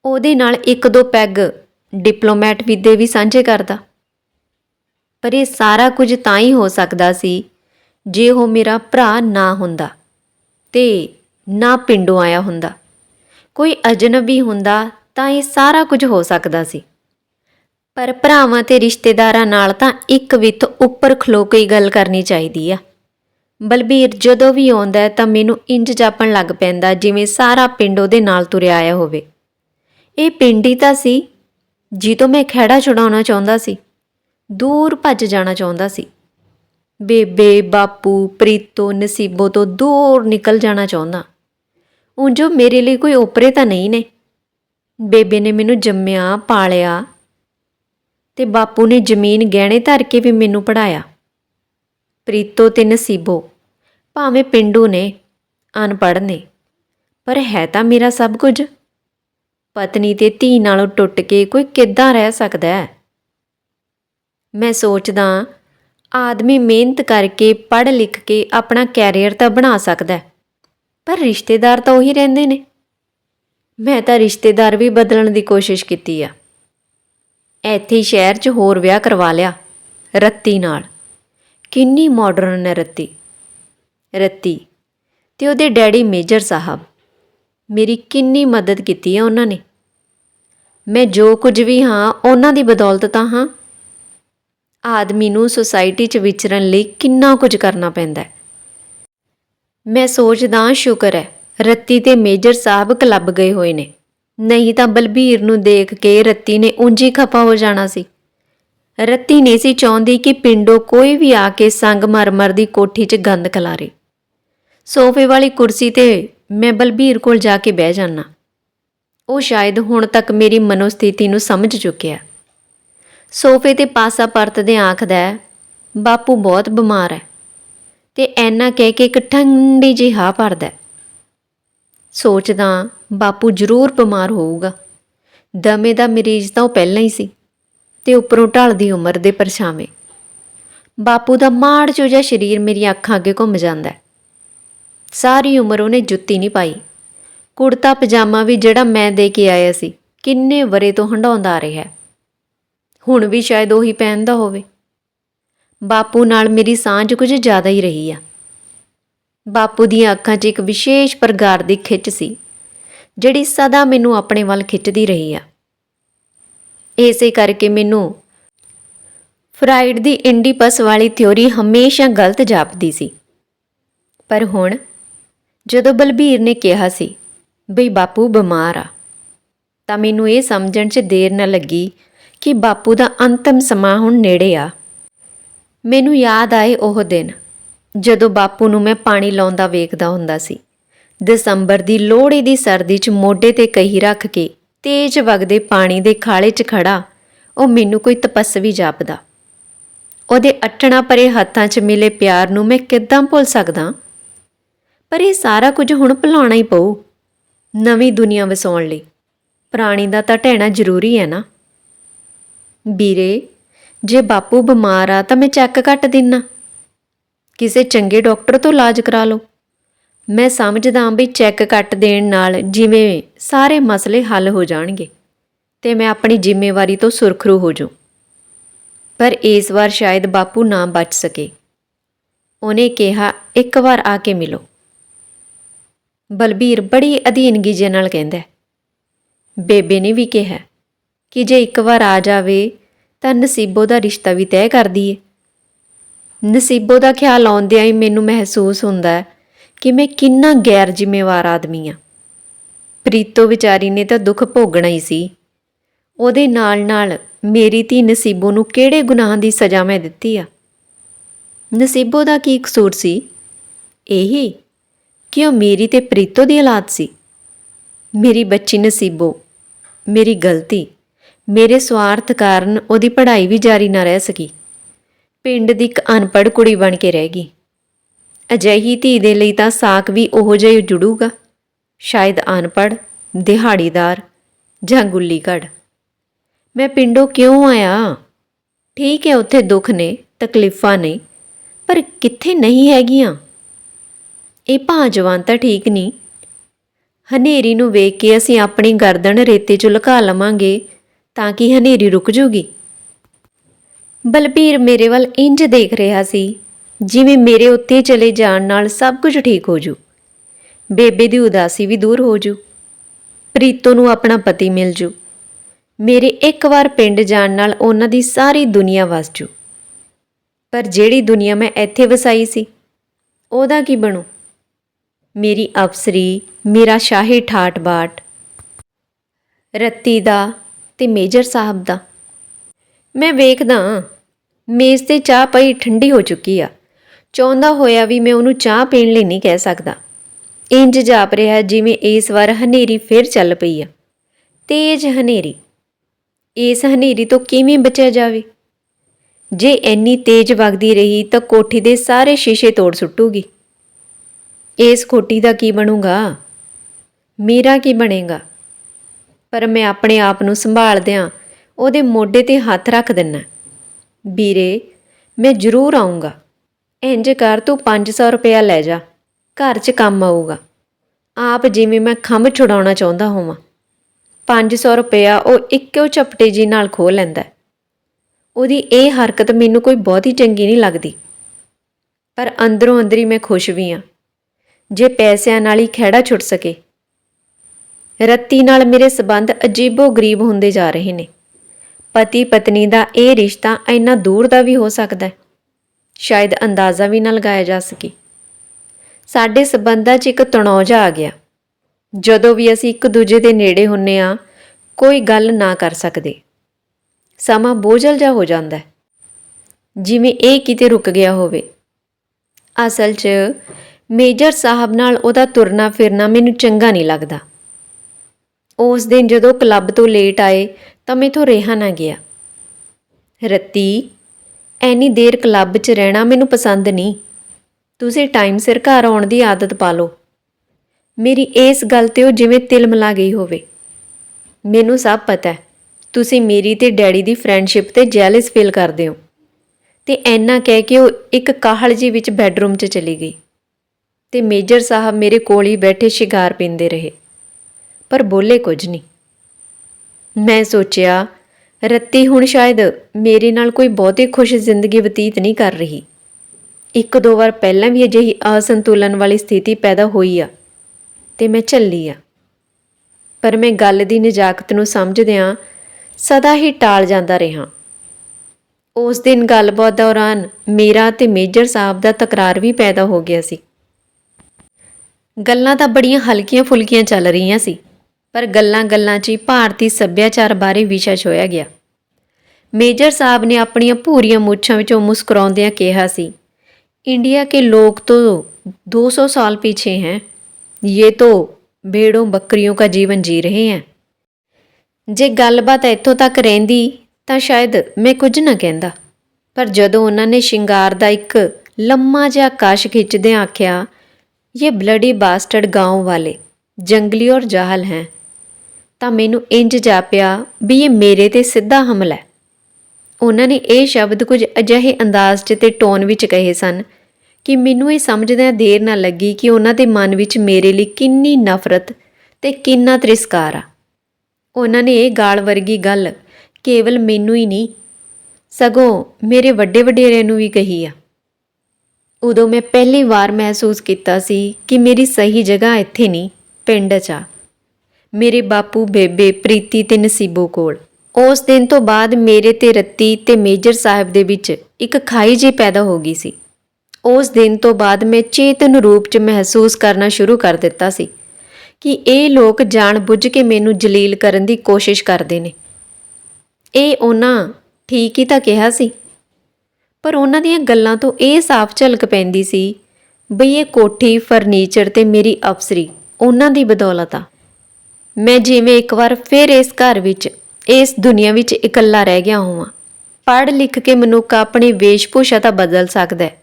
ਉਹਦੇ ਨਾਲ ਇੱਕ ਦੋ ਪੈਗ ਡਿਪਲੋਮੈਟ ਵਿਦੇ ਵੀ ਸਾਂਝੇ ਕਰਦਾ। ਪਰ ਇਹ ਸਾਰਾ ਕੁਝ ਤਾਂ ਹੀ ਹੋ ਸਕਦਾ ਸੀ ਜੇ ਉਹ ਮੇਰਾ ਭਰਾ ਨਾ ਹੁੰਦਾ ਤੇ ਨਾ ਪਿੰਡੋਂ ਆਇਆ ਹੁੰਦਾ। ਕੋਈ ਅਜਨਬੀ ਹੁੰਦਾ ਤਾਂ ਇਹ ਸਾਰਾ ਕੁਝ ਹੋ ਸਕਦਾ ਸੀ। ਪਰ ਭਰਾਵਾਂ ਤੇ ਰਿਸ਼ਤੇਦਾਰਾਂ ਨਾਲ ਤਾਂ ਇੱਕ ਵਿੱਤ ਉੱਪਰ ਖਲੋ ਕੇ ਹੀ ਗੱਲ ਕਰਨੀ ਚਾਹੀਦੀ ਆ। ਬਲਬੀਰ ਜਦੋਂ ਵੀ ਆਉਂਦਾ ਤਾਂ ਮੈਨੂੰ ਇੰਜ ਜਾਪਣ ਲੱਗ ਪੈਂਦਾ ਜਿਵੇਂ ਸਾਰਾ ਪਿੰਡ ਉਹਦੇ ਨਾਲ ਤੁਰਿਆ ਆਇਆ ਹੋਵੇ। ਇਹ ਪਿੰਡ ਹੀ ਤਾਂ ਸੀ ਜਿੱਤੋਂ ਮੈਂ ਖਹਿੜਾ ਛੁਡਾਉਣਾ ਚਾਹੁੰਦਾ ਸੀ, ਦੂਰ ਭੱਜ ਜਾਣਾ ਚਾਹੁੰਦਾ ਸੀ। ਬੇਬੇ, ਬਾਪੂ, ਪ੍ਰੀਤੋ, ਨਸੀਬੋ ਤੋਂ ਦੂਰ ਨਿਕਲ ਜਾਣਾ ਚਾਹੁੰਦਾ। ਉਂਝੋ ਮੇਰੇ ਲਈ ਕੋਈ ਓਪਰੇ ਤਾਂ ਨਹੀਂ ਨੇ। ਬੇਬੇ ਨੇ ਮੈਨੂੰ ਜੰਮਿਆ, ਪਾਲਿਆ ਤੇ ਬਾਪੂ ਨੇ ਜ਼ਮੀਨ ਗਹਿਣੇ ਧਰ ਕੇ ਵੀ ਮੈਨੂੰ ਪੜਾਇਆ ਪ੍ਰੀਤੋ ਤੇ ਨਸੀਬੋ ਭਾਵੇਂ ਪਿੰਡੂ ਨੇ, ਅਨਪੜ੍ਹ ਨੇ, ਪਰ ਹੈ ਤਾਂ ਮੇਰਾ ਸਭ ਕੁਝ। ਪਤਨੀ ਤੇ ਧੀ ਨਾਲੋਂ ਟੁੱਟ ਕੇ ਕੋਈ ਕਿੱਦਾਂ ਰਹਿ ਸਕਦਾ ਹੈ? ਮੈਂ ਸੋਚਦਾ ਆਦਮੀ ਮਿਹਨਤ ਕਰਕੇ ਪੜ੍ਹ ਲਿਖ ਕੇ ਆਪਣਾ ਕੈਰੀਅਰ ਤਾਂ ਬਣਾ ਸਕਦਾ ਹੈ। ਪਰ ਰਿਸ਼ਤੇਦਾਰ ਤਾਂ ਉਹੀ ਰਹਿੰਦੇ ਨੇ। ਮੈਂ ਤਾਂ ਰਿਸ਼ਤੇਦਾਰ ਵੀ ਬਦਲਣ ਦੀ ਕੋਸ਼ਿਸ਼ ਕੀਤੀ ਆ। ਇੱਥੇ ਹੀ ਸ਼ਹਿਰ 'ਚ ਹੋਰ ਵਿਆਹ ਕਰਵਾ ਲਿਆ, ਰੱਤੀ ਨਾਲ। ਕਿੰਨੀ ਮਾਡਰਨ ਹੈ ਰੱਤੀ। ਰੱਤੀ ਤੇ ਉਹਦੇ ਡੈਡੀ ਮੇਜਰ ਸਾਹਿਬ। ਮੇਰੀ ਕਿੰਨੀ ਮਦਦ ਕੀਤੀ ਹੈ ਉਹਨਾਂ ਨੇ। ਮੈਂ ਜੋ ਕੁਝ ਵੀ ਹਾਂ, ਉਹਨਾਂ ਦੀ ਬਦੌਲਤ ਤਾਂ ਹਾਂ। ਆਦਮੀ ਨੂੰ ਸੁਸਾਇਟੀ 'ਚ ਵਿਚਰਨ ਲਈ ਕਿੰਨਾ ਕੁਝ ਕਰਨਾ ਪੈਂਦਾ ਹੈ। ਮੈਂ ਸੋਚਦਾ ਸ਼ੁਕਰ ਹੈ, ਰੱਤੀ ਤੇ ਮੇਜਰ ਸਾਹਿਬ ਕਲੱਬ ਗਏ ਹੋਏ ਨੇ। ਨਹੀਂ ਤਾਂ ਬਲਬੀਰ ਨੂੰ ਦੇਖ ਕੇ ਰੱਤੀ ਨੇ ਉਂਝ ਹੀ ਖਪਾ ਹੋ ਜਾਣਾ ਸੀ। ਰੱਤੀ ਨਹੀਂ ਸੀ ਚਾਹੁੰਦੀ ਕਿ ਪਿੰਡੋਂ ਕੋਈ ਵੀ ਆ ਕੇ ਸੰਗ ਮਰਮਰ ਦੀ ਕੋਠੀ 'ਚ ਗੰਦ ਖਲਾਰੇ। ਸੋਫੇ ਵਾਲੀ ਕੁਰਸੀ ਤੇ ਮੈਂ ਬਲਬੀਰ ਕੋਲ ਜਾ ਕੇ ਬਹਿ ਜਾਣਾ ਉਹ ਸ਼ਾਇਦ ਹੁਣ ਤੱਕ ਮੇਰੀ ਮਨੋਸਥਿਤੀ ਨੂੰ ਸਮਝ ਚੁੱਕਿਆ। ਸੋਫੇ ਤੇ ਪਾਸਾ ਪਰਤਦੇ ਆਖਦਾ ਬਾਪੂ ਬਹੁਤ ਬਿਮਾਰ ਹੈ। ਤੇ ਐਨਾ ਕਹਿ ਕੇ ਇੱਕ ਠੰਡੀ ਜਿਹੀ ਹਾਂ ਭਰਦਾ ਸੋਚਦਾ ਬਾਪੂ ਜ਼ਰੂਰ ਬਿਮਾਰ ਹੋਊਗਾ। ਦਮੇ ਦਾ ਮਰੀਜ਼ ਤਾਂ ਉਹ ਪਹਿਲਾਂ ਹੀ ਸੀ ਤੇ ਉੱਪਰੋਂ ਢਲਦੀ ਉਮਰ ਦੇ ਪਰਛਾਵੇਂ। ਬਾਪੂ ਦਾ ਮਾੜ ਚੋ ਜਿਹਾ ਸਰੀਰ ਮੇਰੀਆਂ ਅੱਖਾਂ ਅੱਗੇ ਘੁੰਮ ਜਾਂਦਾ ਸਾਰੀ ਉਮਰ ਉਹਨੇ ਜੁੱਤੀ ਨਹੀਂ ਪਾਈ। ਕੁੜਤਾ, ਪਜਾਮਾ ਵੀ ਜਿਹੜਾ ਮੈਂ ਦੇ ਕੇ ਆਇਆ ਸੀ, ਕਿੰਨੇ ਵਰੇ ਤੋਂ ਹੰਡਾਉਂਦਾ ਆ ਰਿਹਾ ਹੁਣ ਵੀ ਸ਼ਾਇਦ ਉਹੀ ਪਹਿਨਦਾ ਹੋਵੇ। ਬਾਪੂ ਨਾਲ ਮੇਰੀ ਸਾਂਝ ਕੁਝ ਜ਼ਿਆਦਾ ਹੀ ਰਹੀ ਆ। ਬਾਪੂ ਦੀਆਂ ਅੱਖਾਂ 'ਚ ਇੱਕ ਵਿਸ਼ੇਸ਼ ਪ੍ਰਕਾਰ ਦੀ ਖਿੱਚ ਸੀ, ਜਿਹੜੀ ਸਦਾ ਮੈਨੂੰ ਆਪਣੇ ਵੱਲ ਖਿੱਚਦੀ ਰਹੀ ਆ। ਇਸੇ ਕਰਕੇ ਮੈਨੂੰ ਫਰਾਈਡ ਦੀ ਇੰਡੀਪਸ ਵਾਲੀ ਥਿਉਰੀ ਹਮੇਸ਼ਾ ਗਲਤ ਜਾਪਦੀ ਸੀ। ਪਰ ਹੁਣ ਜਦੋਂ ਬਲਬੀਰ ਨੇ ਕਿਹਾ ਸੀ ਬਈ ਬਾਪੂ ਬਿਮਾਰ ਆ, ਤਾਂ ਮੈਨੂੰ ਇਹ ਸਮਝਣ 'ਚ ਦੇਰ ਨਾ ਲੱਗੀ ਕਿ ਬਾਪੂ ਦਾ ਅੰਤਮ ਸਮਾਂ ਹੁਣ ਨੇੜੇ ਆ। ਮੈਨੂੰ ਯਾਦ ਆਏ ਉਹ ਦਿਨ, ਜਦੋਂ ਬਾਪੂ ਨੂੰ ਮੈਂ ਪਾਣੀ ਲਾਉਂਦਾ ਵੇਖਦਾ ਹੁੰਦਾ ਸੀ। ਦਸੰਬਰ ਦੀ ਲੋਹੜੀ ਦੀ ਸਰਦੀ 'ਚ ਮੋਢੇ ਤੇ ਕਹੀ ਰੱਖ ਕੇ ਤੇਜ਼ ਵਗਦੇ ਪਾਣੀ ਦੇ ਖਾਲੇ 'ਚ ਖੜਾ ਉਹ ਮੈਨੂੰ ਕੋਈ ਤਪੱਸਵੀ ਜਾਪਦਾ। ਉਹਦੇ ਅਟਣਾ ਪਰੇ ਹੱਥਾਂ 'ਚ ਮਿਲੇ ਪਿਆਰ ਨੂੰ ਮੈਂ ਕਿੱਦਾਂ ਭੁੱਲ ਸਕਦਾ? ਪਰ ਇਹ ਸਾਰਾ ਕੁਝ ਹੁਣ ਭੁਲਾਉਣਾ ਹੀ ਪਊ, ਨਵੀਂ ਦੁਨੀਆ ਵਸਾਉਣ ਲਈ। ਪੁਰਾਣੀ ਦਾ ਤਾਂ ਢਹਿਣਾ ਜ਼ਰੂਰੀ ਹੈ ਨਾ। ਵੀਰੇ ਜੇ ਬਾਪੂ ਬਿਮਾਰ ਆ ਤਾਂ ਮੈਂ ਚੈੱਕ ਕੱਟ ਦਿੰਨਾ। ਕਿਸੇ ਚੰਗੇ ਡਾਕਟਰ ਤੋਂ ਇਲਾਜ ਕਰਾ ਲਓ। ਮੈਂ ਸਮਝਦਾ ਵੀ ਚੈੱਕ ਕੱਟ ਦੇਣ ਨਾਲ ਜਿਵੇਂ ਸਾਰੇ ਮਸਲੇ ਹੱਲ ਹੋ ਜਾਣਗੇ ਤੇ ਮੈਂ ਆਪਣੀ ਜ਼ਿੰਮੇਵਾਰੀ ਤੋਂ ਸੁਰਖਰੂ ਹੋ ਜਾਉ ਪਰ ਇਸ ਵਾਰ ਸ਼ਾਇਦ ਬਾਪੂ ਨਾ ਬਚ ਸਕੇ। ਉਹਨੇ ਕਿਹਾ, ਇੱਕ ਵਾਰ ਆ ਕੇ ਮਿਲੋ। ਬਲਬੀਰ ਬੜੀ ਅਧੀਨਗੀ ਜੇ ਨਾਲ ਕਹਿੰਦਾ ਬੇਬੇ ਨੇ ਵੀ ਕਿਹਾ ਕਿ ਜੇ ਇੱਕ ਵਾਰ ਆ ਜਾਵੇ ਤਾਂ ਨਸੀਬੋ ਦਾ ਰਿਸ਼ਤਾ ਵੀ ਤੈਅ ਕਰਦੀ ਦਈਏ ਨਸੀਬੋ ਦਾ ਖਿਆਲ ਆਉਂਦਿਆਂ ਹੀ ਮੈਨੂੰ ਮਹਿਸੂਸ ਹੁੰਦਾ ਹੈ ਕਿ ਮੈਂ ਕਿੰਨਾ ਗੈਰ ਜ਼ਿੰਮੇਵਾਰ ਆਦਮੀ ਆ ਪ੍ਰੀਤੋ ਵਿਚਾਰੀ ਨੇ ਤਾਂ ਦੁੱਖ ਭੋਗਣਾ ਹੀ ਸੀ। ਉਹਦੇ ਨਾਲ ਨਾਲ ਮੇਰੀ ਧੀ ਨਸੀਬੋ ਨੂੰ ਕਿਹੜੇ ਗੁਨਾਹ ਦੀ ਸਜ਼ਾ ਮੈਂ ਦਿੱਤੀ ਆ? ਨਸੀਬੋ ਦਾ ਕੀ ਕਸੂਰ ਸੀ? ਇਹੀ ਕਿ ਉਹ ਮੇਰੀ ਤੇ ਪ੍ਰੀਤੋ ਦੀ ਔਲਾਦ ਸੀ। ਮੇਰੀ ਬੱਚੀ ਨਸੀਬੋ, ਮੇਰੀ ਗਲਤੀ ਮੇਰੇ ਸਵਾਰਥ ਕਾਰਨ ਉਹਦੀ ਪੜ੍ਹਾਈ ਵੀ ਜਾਰੀ ਨਾ ਰਹਿ ਸਕੀ। ਪਿੰਡ ਦੀ ਇੱਕ ਅਨਪੜ੍ਹ ਕੁੜੀ ਬਣ ਕੇ ਰਹਿ ਗਈ। ਅਜਿਹੀ ਧੀ ਦੇ ਲਈ ਤਾਂ ਸਾਕ ਵੀ ਉਹੋ ਜਿਹਾ ਜੁੜੂਗਾ। ਸ਼ਾਇਦ ਅਨਪੜ੍ਹ, ਦਿਹਾੜੀਦਾਰ ਜਾਂ ਗੁੱਲੀ ਘੜ ਮੈਂ ਪਿੰਡੋਂ ਕਿਉਂ ਆਇਆ? ਠੀਕ ਹੈ, ਉੱਥੇ ਦੁੱਖ ਨੇ, ਤਕਲੀਫਾਂ ਨੇ, ਪਰ ਕਿੱਥੇ ਨਹੀਂ ਹੈਗੀਆਂ? ਇਹ ਭਾਜਵਾਨ ਤਾਂ ਠੀਕ ਨਹੀਂ। ਹਨੇਰੀ ਨੂੰ ਵੇਖ ਕੇ ਅਸੀਂ ਆਪਣੀ ਗਰਦਨ ਰੇਤੇ 'ਚ ਲੁਕਾ ਲਵਾਂਗੇ। ਤਾਂ ਕਿ ਹਨੇਰੀ ਰੁਕ ਜੂਗੀ। ਬਲਬੀਰ ਮੇਰੇ ਵੱਲ ਇੰਜ ਦੇਖ ਰਿਹਾ ਸੀ, ਜਿਵੇਂ ਮੇਰੇ ਉੱਤੇ ਚਲੇ ਜਾਣ ਨਾਲ ਸਭ ਕੁਝ ਠੀਕ ਹੋ ਜੂ। ਬੇਬੇ ਦੀ ਉਦਾਸੀ ਵੀ ਦੂਰ ਹੋ ਜੂ। ਪ੍ਰੀਤੋ ਨੂੰ ਆਪਣਾ ਪਤੀ ਮਿਲ ਜੂ। ਮੇਰੇ ਇੱਕ ਵਾਰ ਪਿੰਡ ਜਾਣ ਨਾਲ ਉਹਨਾਂ ਦੀ ਸਾਰੀ ਦੁਨੀਆ ਵਸ ਜੂ। ਪਰ ਜਿਹੜੀ ਦੁਨੀਆ ਮੈਂ ਇੱਥੇ ਵਸਾਈ ਸੀ, ਉਹਦਾ ਕੀ ਬਣੂ? ਮੇਰੀ ਅਫਸਰੀ, ਮੇਰਾ ਸ਼ਾਹੀ ਠਾਟ ਬਾਟ ਰੱਤੀ ਦਾ ਤੇ ਮੇਜਰ ਸਾਹਿਬ ਦਾ। ਮੈਂ ਵੇਖਦਾ ਮੇਜ਼ ਤੇ ਚਾਹ ਪਈ ਠੰਡੀ ਹੋ ਚੁੱਕੀ ਆ। ਚਾਹੁੰਦਾ ਹੋਇਆ ਵੀ ਮੈਂ ਉਹਨੂੰ ਚਾਹ ਪੀਣ ਲਈ ਨਹੀਂ ਕਹਿ ਸਕਦਾ। ਇੰਜ ਜਾਪ ਰਿਹਾ ਜਿਵੇਂ ਇਸ ਵਾਰ ਹਨੇਰੀ ਫੇਰ ਚੱਲ ਪਈ ਆ। ਤੇਜ਼ ਹਨੇਰੀ। ਇਸ ਹਨੇਰੀ ਤੋਂ ਕਿਵੇਂ ਬਚਿਆ ਜਾਵੇ? ਜੇ ਇੰਨੀ ਤੇਜ਼ ਵਗਦੀ ਰਹੀ ਤਾਂ ਕੋਠੀ ਦੇ ਸਾਰੇ ਸ਼ੀਸ਼ੇ ਤੋੜ ਸੁੱਟੂਗੀ। ਇਸ ਕੋਠੀ ਦਾ ਕੀ ਬਣੂਗਾ? ਮੇਰਾ ਕੀ ਬਣੇਗਾ? ਪਰ ਮੈਂ ਆਪਣੇ ਆਪ ਨੂੰ ਸੰਭਾਲਦਿਆਂ ਉਹਦੇ ਮੋਢੇ ਤੇ ਹੱਥ ਰੱਖ ਦਿੰਨਾ। ਵੀਰੇ, ਮੈਂ ਜ਼ਰੂਰ ਆਉਂਗਾ ਇੰਜ ਕਰ ਤੂੰ 500 ਰੁਪਇਆ ਲੈ ਜਾ, ਘਰ 'ਚ ਕੰਮ ਆਊਗਾ। ਆਪ ਜਿਵੇਂ ਮੈਂ ਖੰਭ ਛੁਡਾਉਣਾ ਚਾਹੁੰਦਾ ਹੋਵਾਂ। 500 ਰੁਪਇਆ ਉਹ ਇੱਕੋ ਝਪਟੇ ਜੀ ਨਾਲ ਖੋਹ ਲੈਂਦਾ ਉਹਦੀ ਇਹ ਹਰਕਤ ਮੈਨੂੰ ਕੋਈ ਬਹੁਤੀ ਚੰਗੀ ਨਹੀਂ ਲੱਗਦੀ। ਪਰ ਅੰਦਰੋਂ ਅੰਦਰੀ ਮੈਂ ਖੁਸ਼ ਵੀ ਹਾਂ ਜੇ ਪੈਸਿਆਂ ਨਾਲ ਹੀ ਖਹਿੜਾ ਛੁੱਟ ਸਕੇ ਰੱਤੀ ਨਾਲ ਮੇਰੇ ਸਬੰਧ ਅਜੀਬੋ ਗਰੀਬ ਹੁੰਦੇ ਜਾ ਰਹੇ ਨੇ। ਪਤੀ ਪਤਨੀ ਦਾ ਇਹ ਰਿਸ਼ਤਾ ਇੰਨਾ ਦੂਰ ਦਾ ਵੀ ਹੋ ਸਕਦਾ ਹੈ। ਸ਼ਾਇਦ ਅੰਦਾਜ਼ਾ ਵੀ ਨਾ ਲਗਾਇਆ ਜਾ ਸਕੇ। ਸਾਡੇ ਸਬੰਧਾਂ 'ਚ ਇੱਕ ਤਣਾਅ ਜਿਹਾ ਆ ਗਿਆ। ਜਦੋਂ ਵੀ ਅਸੀਂ ਇੱਕ ਦੂਜੇ ਦੇ ਨੇੜੇ ਹੁੰਨੇ ਆ, ਕੋਈ ਗੱਲ ਨਾ ਕਰ ਸਕਦੇ। ਸਮਾਂ ਬੋਝਲ ਜਿਹਾ ਹੋ ਜਾਂਦਾ ਹੈ। ਜਿਵੇਂ ਇਹ ਕਿਤੇ ਰੁਕ ਗਿਆ ਹੋਵੇ। ਅਸਲ 'ਚ ਮੇਜਰ ਸਾਹਿਬ ਨਾਲ ਉਹਦਾ ਤੁਰਨਾ ਫਿਰਨਾ ਮੈਨੂੰ ਚੰਗਾ ਨਹੀਂ ਲੱਗਦਾ। ਉਸ ਦਿਨ ਜਦੋਂ ਕਲੱਬ ਤੋਂ ਲੇਟ ਆਏ ਤਾਂ ਮੈਥੋਂ ਰਿਹਾ ਨਾ ਗਿਆ। ਰੱਤੀ, ਐਨੀ ਦੇਰ ਕਲੱਬ 'ਚ ਰਹਿਣਾ ਮੈਨੂੰ ਪਸੰਦ ਨਹੀਂ। ਤੁਸੀਂ ਟਾਈਮ ਸਿਰ ਘਰ ਆਉਣ ਦੀ ਆਦਤ ਪਾ ਲਓ। ਮੇਰੀ ਇਸ ਗੱਲ ਤੇ ਉਹ ਜਿਵੇਂ ਤਿਲ ਮਿਲਾ ਗਈ ਹੋਵੇ। ਮੈਨੂੰ ਸਭ ਪਤਾ ਹੈ, ਤੁਸੀਂ ਮੇਰੀ ਤੇ ਡੈਡੀ ਦੀ ਫਰੈਂਡਸ਼ਿਪ ਤੇ ਜੈਲਸ ਫੀਲ ਕਰਦੇ ਹੋ। ਤੇ ਐਨਾ ਕਹਿ ਕੇ ਉਹ ਇੱਕ ਕਾਹਲ ਜੀ ਵਿੱਚ ਬੈੱਡਰੂਮ 'ਚ ਚਲੀ ਗਈ। ਤੇ ਮੇਜਰ ਸਾਹਿਬ ਮੇਰੇ ਕੋਲ ਹੀ ਬੈਠੇ ਸ਼ਿਗਾਰ ਪੀਂਦੇ ਰਹੇ। ਪਰ ਬੋਲੇ ਕੁਝ ਨਹੀਂ। ਮੈਂ ਸੋਚਿਆ, ਰੱਤੀ ਹੁਣ ਸ਼ਾਇਦ ਮੇਰੇ ਨਾਲ ਕੋਈ ਬਹੁਤੀ ਖੁਸ਼ ਜ਼ਿੰਦਗੀ ਬਤੀਤ ਨਹੀਂ ਕਰ ਰਹੀ। ਇੱਕ ਦੋ ਵਾਰ ਪਹਿਲਾਂ ਵੀ ਅਜਿਹੀ ਅਸੰਤੁਲਨ ਵਾਲੀ ਸਥਿਤੀ ਪੈਦਾ ਹੋਈ ਆ ਤੇ ਮੈਂ ਝੱਲੀ ਆ। ਪਰ ਮੈਂ ਗੱਲ ਦੀ ਨਜਾਕਤ ਨੂੰ ਸਮਝਦਿਆਂ ਸਦਾ ਹੀ ਟਾਲ ਜਾਂਦਾ ਰਿਹਾ। ਉਸ ਦਿਨ ਗੱਲਬਾਤ ਦੌਰਾਨ ਮੇਰਾ ਤੇ ਮੇਜਰ ਸਾਹਿਬ ਦਾ ਤਕਰਾਰ ਵੀ ਪੈਦਾ ਹੋ ਗਿਆ ਸੀ। ਗੱਲਾਂ ਤਾਂ ਬੜੀਆਂ ਹਲਕੀਆਂ ਫੁਲਕੀਆਂ ਚੱਲ ਰਹੀਆਂ ਸੀ। ਪਰ ਗੱਲਾਂ-ਗੱਲਾਂ 'ਚ ਹੀ ਭਾਰਤੀ ਸੱਭਿਆਚਾਰ ਬਾਰੇ ਵਿਸ਼ਾ ਛੋਇਆ ਗਿਆ ਮੇਜਰ ਸਾਹਿਬ ਨੇ ਆਪਣੀਆਂ ਭੂਰੀਆਂ ਮੁੱਛਾਂ ਵਿੱਚੋਂ ਮੁਸਕਰਾਉਂਦਿਆਂ ਕਿਹਾ ਸੀ इंडिया के लोग तो 200 साल पीछे हैं ये तो भेड़ों बकरियों का जीवन जी ਰਹੇ हैं ਜੇ ਗੱਲਬਾਤ ਇੱਥੋਂ ਤੱਕ ਰਹਿੰਦੀ ਤਾਂ ਸ਼ਾਇਦ ਮੈਂ ਕੁਝ ਨਾ ਕਹਿੰਦਾ ਪਰ ਜਦੋਂ ਉਹਨਾਂ ਨੇ ਸ਼ਿੰਗਾਰ ਦਾ ਇੱਕ ਲੰਮਾ ਜਿਹਾ ਕਾਸ਼ ਖਿੱਚਦਿਆਂ ਆਖਿਆ ਇਹ ਬਲੱਡੀ ਬਾਸਟਰਡ گاؤں ਵਾਲੇ ਜੰਗਲੀ ਔਰ ਜਾਹਲ ਹੈ ਤਾਂ ਮੈਨੂੰ ਇੰਜ ਜਾਪਿਆ ਵੀ ਇਹ ਮੇਰੇ ਤੇ ਸਿੱਧਾ ਹਮਲਾ ਹੈ। ਉਹਨਾਂ ਨੇ ਇਹ ਸ਼ਬਦ ਕੁਝ ਅਜਿਹੇ ਅੰਦਾਜ਼ 'ਚ ਤੇ ਟੋਨ ਵਿੱਚ ਕਹੇ ਸਨ ਕਿ ਮੈਨੂੰ ਇਹ ਸਮਝਦਿਆਂ ਦੇਰ ਨਾ ਲੱਗੀ ਕਿ ਉਹਨਾਂ ਦੇ ਮਨ ਵਿੱਚ ਮੇਰੇ ਲਈ ਕਿੰਨੀ ਨਫ਼ਰਤ ਤੇ ਕਿੰਨਾ ਤ੍ਰਿਸਕਾਰ ਆ। ਉਹਨਾਂ ਨੇ ਇਹ ਗਾਲ ਵਰਗੀ ਗੱਲ ਕੇਵਲ ਮੈਨੂੰ ਹੀ ਨਹੀਂ, ਸਗੋਂ ਮੇਰੇ ਵੱਡੇ ਵਡੇਰਿਆਂ ਨੂੰ ਵੀ ਕਹੀ ਆ। ਉਦੋਂ ਮੈਂ ਪਹਿਲੀ ਵਾਰ ਮਹਿਸੂਸ ਕੀਤਾ ਸੀ ਕਿ ਮੇਰੀ ਸਹੀ ਜਗ੍ਹਾ ਇੱਥੇ ਨਹੀਂ, ਪਿੰਡ 'ਚ ਆ। ਮੇਰੇ ਬਾਪੂ ਬੇਬੇ ਪ੍ਰੀਤੀ ਤੇ ਨਸੀਬੋ ਕੋਲ। ਉਸ ਦਿਨ ਤੋਂ ਬਾਅਦ ਮੇਰੇ ਤੇ ਰੱਤੀ ਤੇ ਮੇਜਰ ਸਾਹਿਬ ਦੇ ਵਿੱਚ ਇੱਕ ਖਾਈ ਜੀ ਪੈਦਾ ਹੋ ਗਈ ਸੀ। ਉਸ ਦਿਨ ਤੋਂ ਬਾਅਦ ਮੈਂ ਚੇਤਨ ਰੂਪ 'ਚ ਮਹਿਸੂਸ ਕਰਨਾ ਸ਼ੁਰੂ ਕਰ ਦਿੱਤਾ ਸੀ ਕਿ ਇਹ ਲੋਕ ਜਾਣ ਬੁੱਝ ਕੇ ਮੈਨੂੰ ਜਲੀਲ ਕਰਨ ਦੀ ਕੋਸ਼ਿਸ਼ ਕਰਦੇ ਨੇ। ਇਹ ਉਹਨਾਂ ਠੀਕ ਹੀ ਤਾਂ ਕਿਹਾ ਸੀ, ਪਰ ਉਹਨਾਂ ਦੀਆਂ ਗੱਲਾਂ ਤੋਂ ਇਹ ਸਾਫ਼ ਝਲਕ ਪੈਂਦੀ ਸੀ ਬਈ ਇਹ ਕੋਠੀ, ਫਰਨੀਚਰ ਤੇ ਮੇਰੀ ਅਫਸਰੀ, ਉਹਨਾਂ ਦੀ ਬਦੌਲਤ ਆ। ਮੈਂ ਜਿਵੇਂ ਇੱਕ ਵਾਰ ਫਿਰ ਇਸ ਘਰ ਵਿੱਚ, ਇਸ ਦੁਨੀਆ ਵਿੱਚ ਇਕੱਲਾ ਰਹਿ ਗਿਆ ਹੋਵਾਂ। ਪੜ੍ਹ ਲਿਖ ਕੇ ਮਨੁੱਖ ਆਪਣੀ ਵੇਸ਼ਭੂਸ਼ਾ ਤਾਂ ਬਦਲ ਸਕਦਾ ਹੈ।